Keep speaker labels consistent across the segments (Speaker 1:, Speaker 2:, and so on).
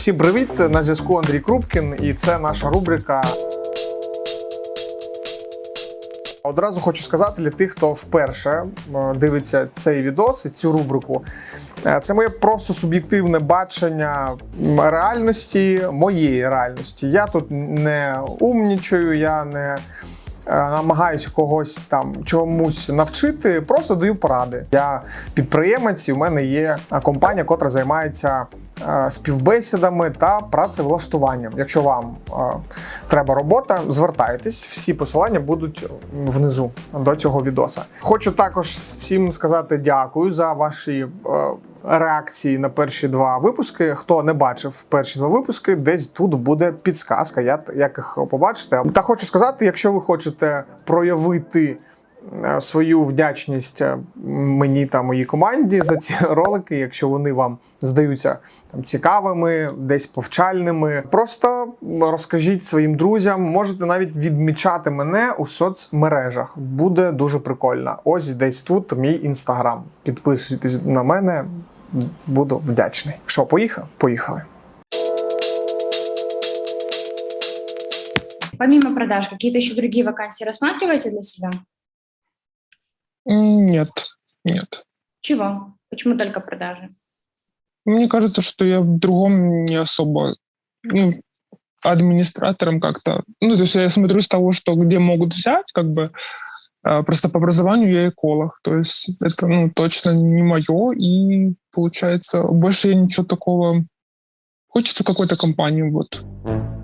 Speaker 1: Всім привіт! На зв'язку Андрій Крупкін, і це наша рубрика. Одразу хочу сказати для тих, хто вперше е, дивиться цей відос і цю рубрику. Е, Це моє просто суб'єктивне бачення реальності, моєї реальності. Я тут не умнічаю, я не е, намагаюся когось там чомусь навчити, просто даю поради. Я підприємець, і в мене є компанія, котра займається співбесідами та працевлаштуванням. Якщо вам е, треба робота, звертайтесь. Всі посилання будуть внизу до цього відоса. Хочу також всім сказати дякую за ваші. е, Реакції на перші два випуски. Хто не бачив перші два випуски, десь тут буде підсказка, як, їх побачити. Та хочу сказати, якщо ви хочете проявити е, свою вдячність е, мені та моїй команді за ці ролики, якщо вони вам здаються там цікавими, десь повчальними. Просто розкажіть своїм друзям, можете навіть відмічати мене у соцмережах. Буде дуже прикольно. Ось десь тут мій інстаграм. Підписуйтесь на мене, буду вдячний. Що, поїхав? Поїхали.
Speaker 2: Помимо продаж, какие-то еще другие вакансии рассматриваете для себя?
Speaker 3: Нет, нет.
Speaker 2: Чего? Почему только продажи?
Speaker 3: Мне кажется, что я в другом не особо ну, администратором как-то. Ну, то есть я смотрю с того, что где могут взять, как бы а, просто по образованию я эколог. То есть это ну, точно не мое. И получается, больше я ничего такого. Хочется какой-то компании, вот.
Speaker 1: Е,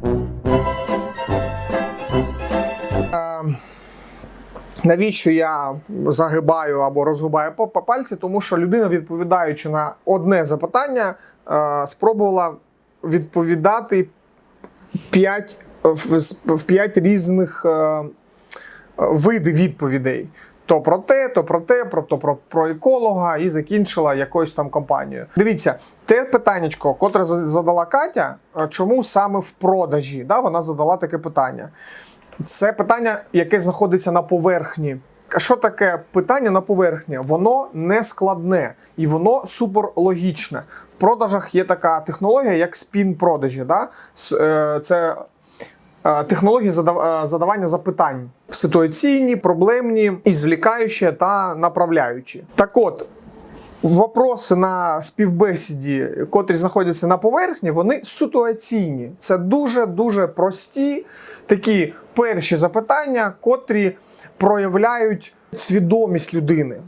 Speaker 1: Навіщо я загибаю або розгубаю по, пальці? Тому що людина, відповідаючи на одне запитання, е, спробувала відповідати в, п'ять різних е, відповідей. То про те, то про те, про то про, про еколога і закінчила якоюсь там компанією. Дивіться, те питаннячко, котре задала Катя, е, чому саме в продажі? Да, вона задала таке питання. Це питання, яке знаходиться на поверхні. Що таке питання на поверхні? Воно не складне і воно суперлогічне. В продажах є така технологія, як спін-продажі. Да? Е, Це е, технології е, задавання запитань ситуаційні, проблемні, і звлікаючі та направляючі. Так от, Вопроси на співбесіді, котрі знаходяться на поверхні, вони ситуаційні. Це дуже дуже прості такі перші запитання, котрі проявляють свідомість людини.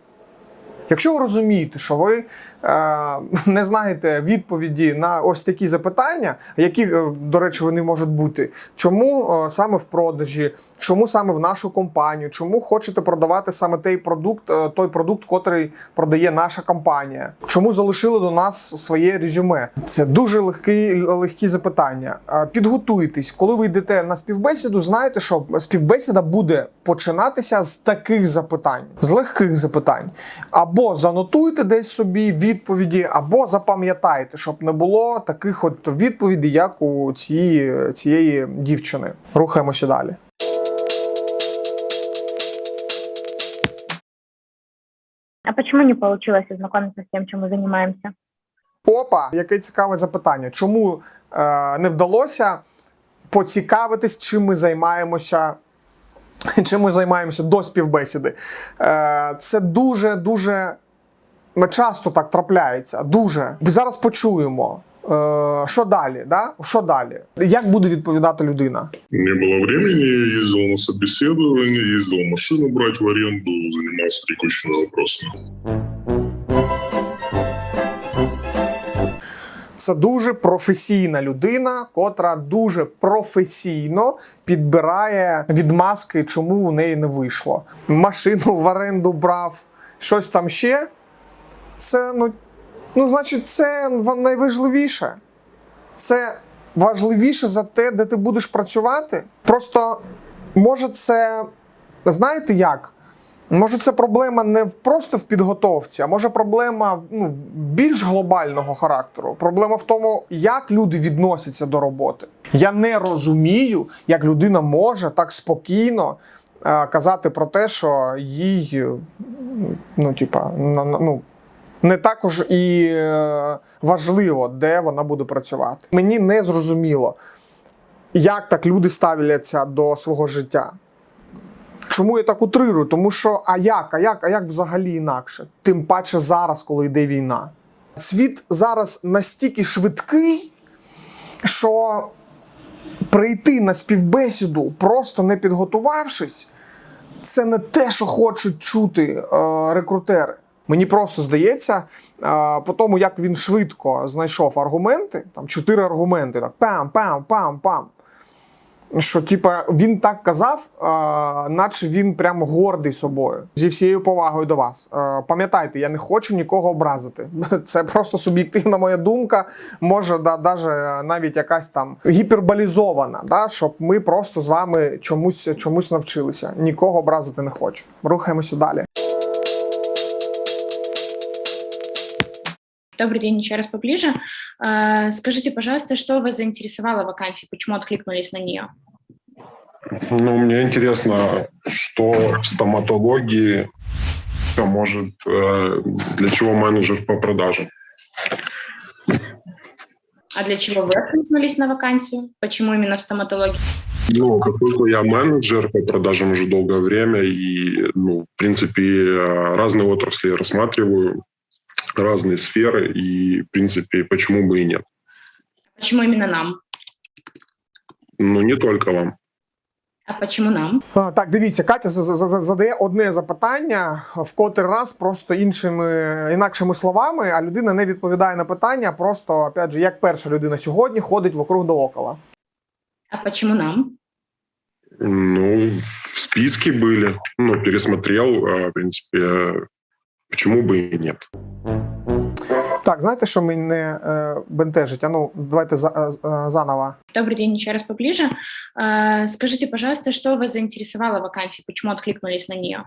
Speaker 1: Якщо ви розумієте, що ви не знаєте відповіді на ось такі запитання, які, е, до речі, вони можуть бути, чому е, саме в продажі, чому саме в нашу компанію, чому хочете продавати саме той продукт, е, той продукт, котрий продає наша компанія, чому залишили до нас своє резюме? Це дуже легкі, легкі запитання. Е, Підготуйтесь, коли ви йдете на співбесіду, знайте, що співбесіда буде починатися з таких запитань, з легких запитань. Або занотуйте десь собі відповіді, або запам'ятайте, щоб не було таких от відповідей, як у цієї, цієї дівчини. Рухаємося далі.
Speaker 2: А почему не получилось ознакомиться с тем, чем мы занимаемся?
Speaker 1: Опа, яке цікаве запитання. Чому е, не вдалося поцікавитись, чим ми займаємося? Чим ми займаємося до співбесіди? Е, це дуже дуже часто так трапляється. Дуже. Зараз почуємо. Е, що далі? Да? Що далі? Як буде відповідати людина?
Speaker 4: Не было времени, ездил на собеседование, ездил машину брать в аренду, занимался текущими вопросами.
Speaker 1: Це дуже професійна людина, котра дуже професійно підбирає відмазки, чому у неї не вийшло. Машину в оренду брав, щось там ще. Це ну, ну значить, це найважливіше. Це важливіше за те, де ти будеш працювати. Просто може це знаєте як? Може, це проблема не просто в підготовці, а може проблема ну, більш глобального характеру. Проблема в тому, як люди відносяться до роботи. Я не розумію, як людина може так спокійно е, казати про те, що їй, ну, типа, на- ну, Не також і е, важливо, де вона буде працювати. Мені не зрозуміло, як так люди ставляться до свого життя. Чому я так утрирую? Тому що а як? А як? А як взагалі інакше? Тим паче зараз, коли йде війна. Світ зараз настільки швидкий, що прийти на співбесіду, просто не підготувавшись, це не те, що хочуть чути е, рекрутери. Мені просто здається, по тому, як він швидко знайшов аргументи, там чотири аргументи, так пам, пам, пам, пам. Що, типа, він так казав, наче він прямо гордий собою зі всією повагою до вас. Пам'ятайте, я не хочу нікого образити. Це просто суб'єктивна моя думка, може, да, даже навіть якась там гіперболізована, да, щоб ми просто з вами чомусь, чомусь навчилися. Нікого образити не хочу. Рухаємося далі.
Speaker 5: Добрый день, еще раз поближе. Э, Скажите, пожалуйста, что вас заинтересовало в вакансии, почему откликнулись на нее?
Speaker 6: Ну, мне интересно, что в стоматологии может, э, для чего менеджер по продажам?
Speaker 5: А для чего вы откликнулись на вакансию? Почему именно в стоматологии?
Speaker 6: Ну, поскольку я менеджер по продажам уже долгое время, и, ну, в принципе, э, разные отрасли рассматриваю, разные сферы, и, в принципе, почему бы и нет.
Speaker 5: Почему именно нам?
Speaker 6: Ну, не только вам.
Speaker 5: А почему нам?
Speaker 1: А, Так, дивіться, Катя за- за- за- задає одне запитання в котрий раз просто іншими інакшими словами, а людина не відповідає на питання. Просто опять же, як перша людина сьогодні ходить вокруг да около.
Speaker 5: А почему нам?
Speaker 6: Ну, в списке были, ну, пересмотрел, э, в принципе, э, почему бы и нет.
Speaker 1: Так, знаєте, що мене е, бентежить? А ну, давайте за, е, з- е, заново.
Speaker 5: Добрый день, еще раз поближе. Э, Скажите, пожалуйста, что вас заинтересовало в вакансии, почему откликнулись на нее?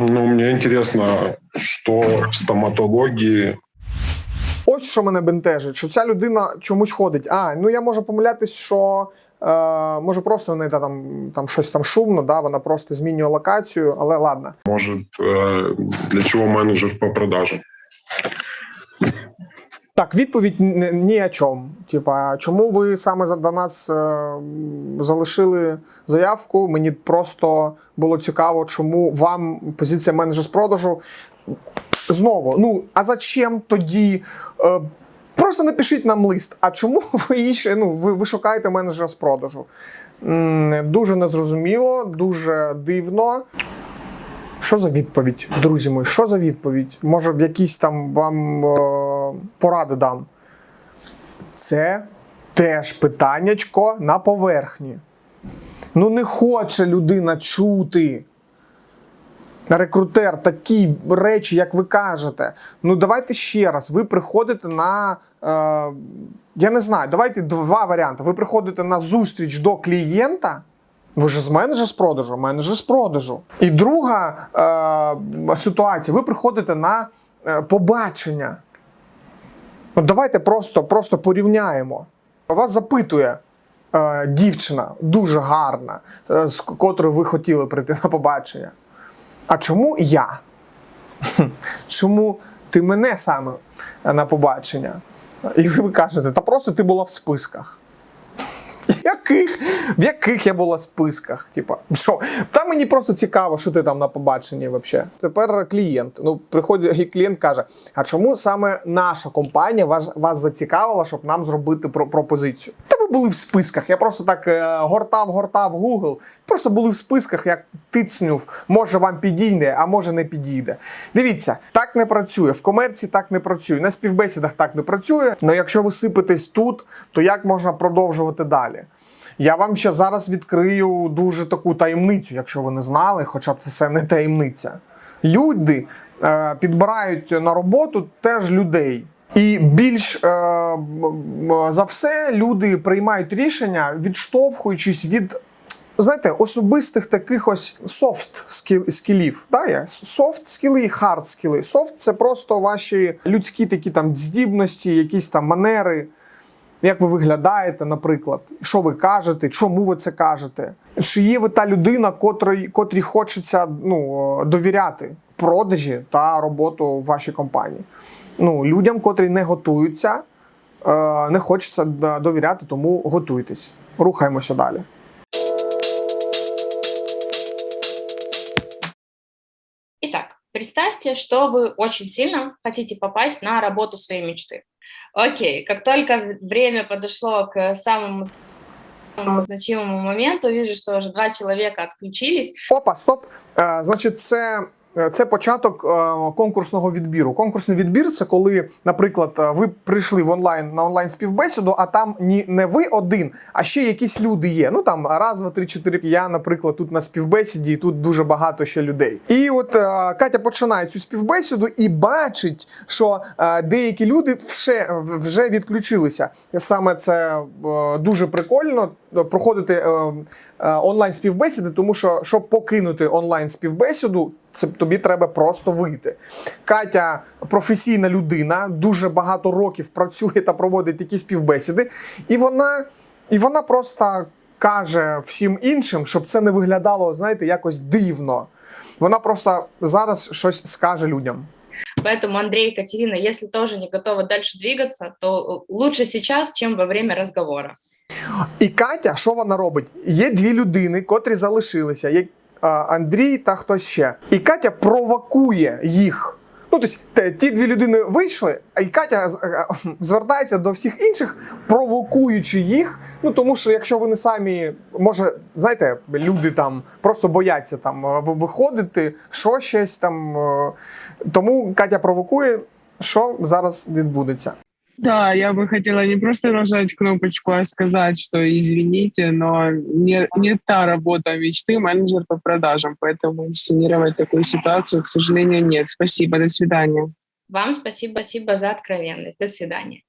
Speaker 6: Ну, мне интересно, что в стоматологии
Speaker 1: Ось що мене бентежить, що ця людина чомусь ходить. А, ну я можу помилятись, що е, може просто в неї та, там, там щось там шумно, да, вона просто змінює локацію, але ладно.
Speaker 6: может, э, для чего менеджер по продажам?
Speaker 1: Так, відповідь ні, о чому. Типа, чому ви саме до нас е, залишили заявку? Мені просто було цікаво, чому вам позиція менеджер з продажу. Знову, ну а зачем тоді? Е, просто напишіть нам лист. А чому ви ще ну, ви, ви шукаєте менеджера з продажу? Дуже незрозуміло, дуже дивно. Що за відповідь, друзі мої? Що за відповідь? Може, б якісь там вам е, поради дам. Це теж питаннячко на поверхні. Ну, не хоче людина чути. Рекрутер, такі речі, як ви кажете. Ну, давайте ще раз. Ви приходите на. Е, я не знаю, давайте два варіанти. Ви приходите на зустріч до клієнта. Ви ж з менеджер з продажу, менеджер з продажу. І друга е, ситуація: ви приходите на е, побачення. Ну, давайте просто, просто порівняємо. Вас запитує е, дівчина дуже гарна, е, з котрою ви хотіли прийти на побачення. А чому я? Чому ти мене саме на побачення? І ви кажете, та просто ти була в списках. Яких? В яких я була списках? Типа, що? Та мені просто цікаво, що ти там на побаченні взагалі. Тепер клієнт. Ну, приходить і клієнт каже: а чому саме наша компанія вас, вас зацікавила, щоб нам зробити про- пропозицію? Та були в списках. Я просто так е, гортав, гортав Google. Просто були в списках, як тицнув. Може вам підійде, а може не підійде. Дивіться, так не працює. В комерції так не працює. На співбесідах так не працює. Але якщо ви сипетесь тут, то як можна продовжувати далі? Я вам ще зараз відкрию дуже таку таємницю, якщо ви не знали, хоча це все не таємниця. Люди е, підбирають на роботу теж людей. І більш е, за все люди приймають рішення, відштовхуючись від. Знаєте, особистих таких ось софт скілів. Да? Софт скіли і хард скіли. Софт це просто ваші людські такі там здібності, якісь там манери як ви виглядаєте, наприклад, що ви кажете, чому ви це кажете? Чи є ви та людина, котрій, котрій хочеться ну, довіряти? Продажі та роботу в вашій компанії. Ну, людям, котрі не готуються, е, не хочеться довіряти, тому готуйтесь. Рухаємося далі.
Speaker 5: Итак, представьте, что вы очень сильно хотите попасть на работу своей мечты. Окей, как только время подошло к самому самому значимому моменту, вижу, что уже два человека отключились.
Speaker 1: Опа, стоп. Е, значить, це. Е, Це початок е, конкурсного відбіру. Конкурсний відбір це коли, наприклад, е, ви прийшли в онлайн на онлайн співбесіду, а там ні не ви один, а ще якісь люди є. Ну там раз, два, три, чотири. Я, наприклад, тут на співбесіді, і тут дуже багато ще людей. І от Катя починає цю співбесіду і бачить, що деякі люди вже, вже відключилися. Саме це дуже прикольно проходити е, е, онлайн співбесіди, тому що щоб покинути онлайн співбесіду, це тобі треба просто вийти. Катя професійна людина, дуже багато років працює та проводить такі співбесіди, і вона, і вона просто каже всім іншим, щоб це не виглядало, знаєте, якось дивно. Вона просто зараз щось скаже людям.
Speaker 5: Поэтому, Андрей и Катерина, если тоже не готовы дальше двигаться, то лучше сейчас, чем во время разговора.
Speaker 1: І Катя, що вона робить? Є дві людини, котрі залишилися. Є Андрій та хтось ще. І Катя провокує їх. Ну, тобто, ті дві людини вийшли, а і Катя е, звертається до всіх інших, провокуючи їх. Ну тому що якщо вони самі, може, знаєте, люди там просто бояться там е, виходити, що щось там. е, Тому Катя провокує, що зараз відбудеться.
Speaker 3: Да, я бы хотела не просто нажать кнопочку, а сказать, что извините, но не, не та работа мечты менеджер по продажам, поэтому инсценировать такую ситуацию, к сожалению, нет. Спасибо, до свидания.
Speaker 5: Вам спасибо, спасибо за откровенность. До свидания.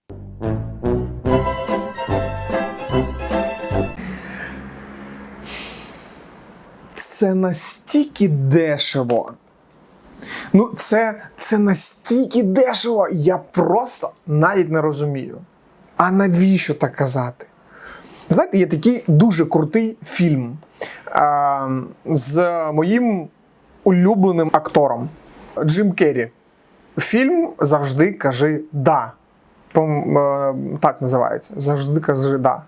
Speaker 1: це настільки дешево. Ну, це, це настільки дешево, я просто навіть не розумію. А навіщо так казати? Знаєте, є такий дуже крутий фільм е, з моїм улюбленим актором Джим Керрі. Фільм завжди кажи да. Пом- е, Так називається. Завжди кажи да.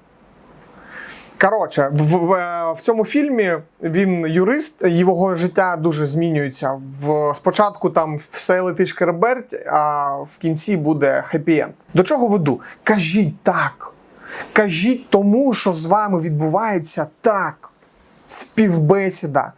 Speaker 1: Коротше, в, в, в цьому фільмі він юрист, його життя дуже змінюється. В, спочатку там все летить шкереберть, а в кінці буде хеппі-енд. До чого веду? Кажіть так. Кажіть тому, що з вами відбувається так. Співбесіда.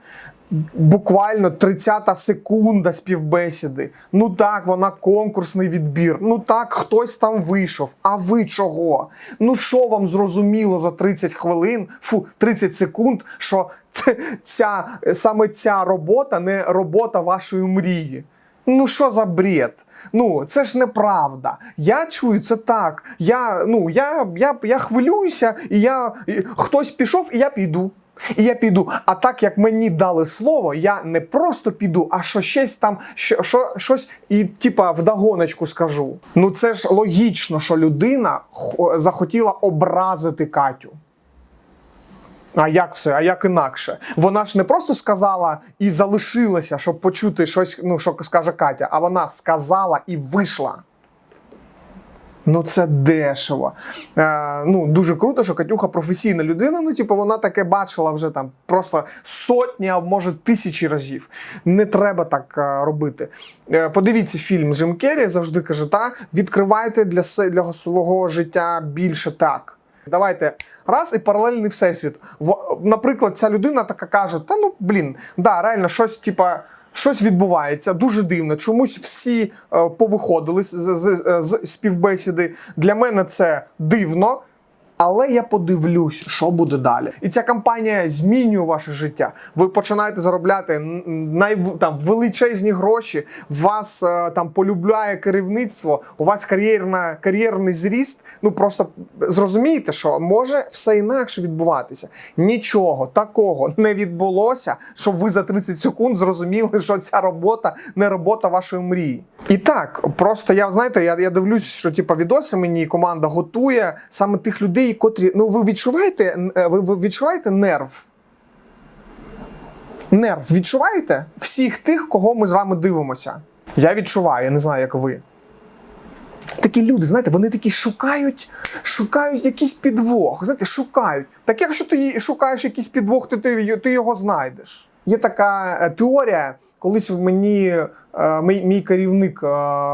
Speaker 1: Буквально 30 секунда співбесіди. Ну так, вона конкурсний відбір. Ну так, хтось там вийшов. А ви чого? Ну що вам зрозуміло за 30 хвилин, фу, 30 секунд, що ця, саме ця робота не робота вашої мрії. Ну що за бред? Ну це ж неправда. Я чую це так. Я, ну, я, я, я хвилююся, і я і хтось пішов, і я піду. І я піду. А так як мені дали слово, я не просто піду, а що щось там, що, що щось і типа вдогоночку скажу. Ну це ж логічно, що людина хо- захотіла образити Катю. А як це? А як інакше? Вона ж не просто сказала і залишилася, щоб почути щось, ну, що скаже Катя, а вона сказала і вийшла. Ну, це дешево. Е, ну, дуже круто, що Катюха професійна людина. Ну, типу, вона таке бачила вже там просто сотні, а може тисячі разів. Не треба так е, робити. Е, подивіться фільм Джим Керрі, завжди каже, та відкривайте для, для свого життя більше так. Давайте раз і паралельний всесвіт. В, наприклад, ця людина така каже: Та ну блін, да, реально щось, типа. Щось відбувається дуже дивно. Чомусь всі е, повиходили з, з, з, з співбесіди. Для мене це дивно. Але я подивлюсь, що буде далі. І ця кампанія змінює ваше життя. Ви починаєте заробляти най, там, величезні гроші, вас е, там полюбляє керівництво, у вас кар'єрна, кар'єрний зріст. Ну просто зрозумієте, що може все інакше відбуватися. Нічого такого не відбулося, щоб ви за 30 секунд зрозуміли, що ця робота не робота вашої мрії. І так, просто я знаєте, я, я дивлюсь, що типа відоси мені команда готує саме тих людей, котрі. Ну ви відчуваєте, е, ви, відчуваєте нерв? Нерв відчуваєте всіх тих, кого ми з вами дивимося. Я відчуваю, я не знаю, як ви. Такі люди, знаєте, вони такі шукають, шукають якийсь підвох. Знаєте, шукають. Так якщо ти шукаєш якийсь підвох, то ти, ти його знайдеш. Є така е, теорія, колись мені е, мій, мій керівник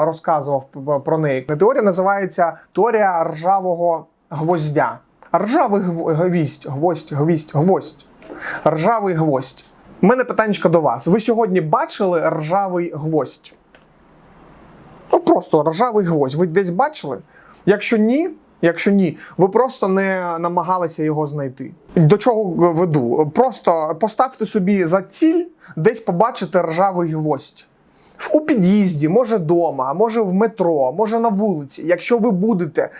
Speaker 1: розказував про неї. Теорія називається теорія ржавого гвоздя. Ржавий гв- гвіздь, гвоздь, гвіздь, гвоздь. Ржавий гвоздь. У мене питання до вас. Ви сьогодні бачили ржавий гвоздь? Ну просто ржавий гвоздь. Ви десь бачили? Якщо ні, якщо ні, ви просто не намагалися його знайти. До чого веду? Просто поставте собі за ціль десь побачити ржавий гвоздь. У під'їзді, може вдома, може в метро, може на вулиці. Якщо ви будете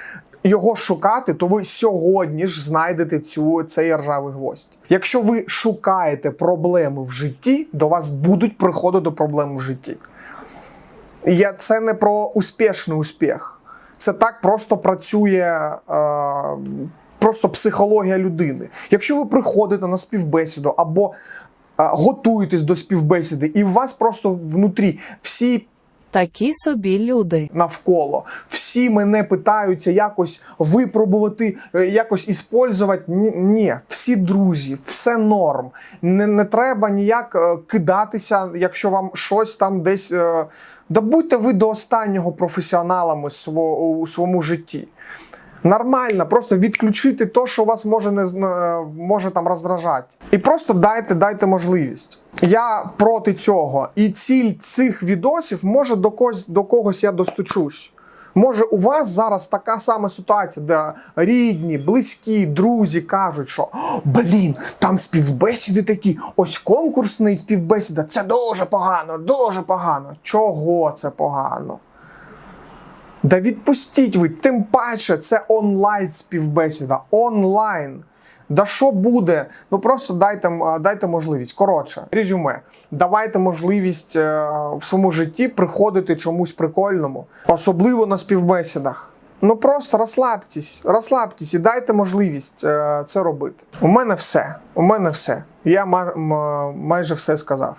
Speaker 1: його шукати, то ви сьогодні ж знайдете цю, цей ржавий гвоздь. Якщо ви шукаєте проблеми в житті, до вас будуть приходити проблеми в житті. Я це не про успішний успіх. Це так просто працює. Е, Просто психологія людини. Якщо ви приходите на співбесіду або готуєтесь до співбесіди, і у вас просто внутрі всі
Speaker 7: Такі собі люди.
Speaker 1: навколо. Всі мене питаються якось випробувати, е, якось іспользувати. Ні, всі друзі, все норм. Не, не треба ніяк е, кидатися, якщо вам щось там десь. е, Да будьте ви до останнього професіоналами у своєму житті. Нормально, просто відключити те, що вас може не е, може там роздражати. І просто дайте, дайте можливість. Я проти цього. І ціль цих відосів може до когось, до когось я достучусь. Може, у вас зараз така сама ситуація, де рідні, близькі, друзі кажуть, що блін, там співбесіди такі, ось конкурсний співбесіда, це дуже погано, дуже погано. Чого це погано? Да відпустіть ви, тим паче це онлайн співбесіда. Онлайн. Да що буде? Ну просто дайте, дайте можливість. Коротше, резюме. Давайте можливість е, в своєму житті приходити чомусь прикольному, особливо на співбесідах. Ну просто розслабтесь, розслабтесь і дайте можливість е, це робити. У мене все. У мене все. Я м- майже все сказав.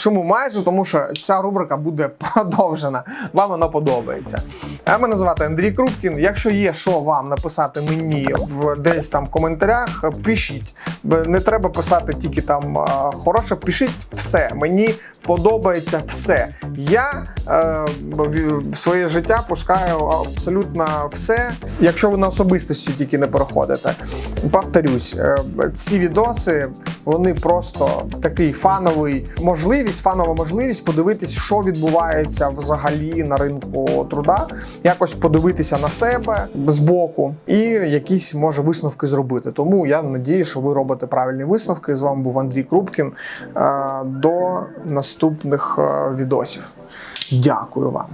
Speaker 1: Чому майже? Тому що ця рубрика буде продовжена. Вам вона подобається. А мене звати Андрій Крупкін. Якщо є що вам написати мені в десь там коментарях, пишіть. Не треба писати тільки там хороше, пишіть все. Мені подобається все. Я е, в- своє життя пускаю абсолютно все. Якщо ви на особистості тільки не переходите. Повторюсь, е, ці відоси вони просто такий фановий можливість, фанова можливість подивитись, що відбувається взагалі на ринку труда, якось подивитися на себе збоку і якісь може висновки зробити. Тому я надію, що ви робите правильні висновки. З вами був Андрій Крупкін. Е, До наступних е, відосів. Дякую вам.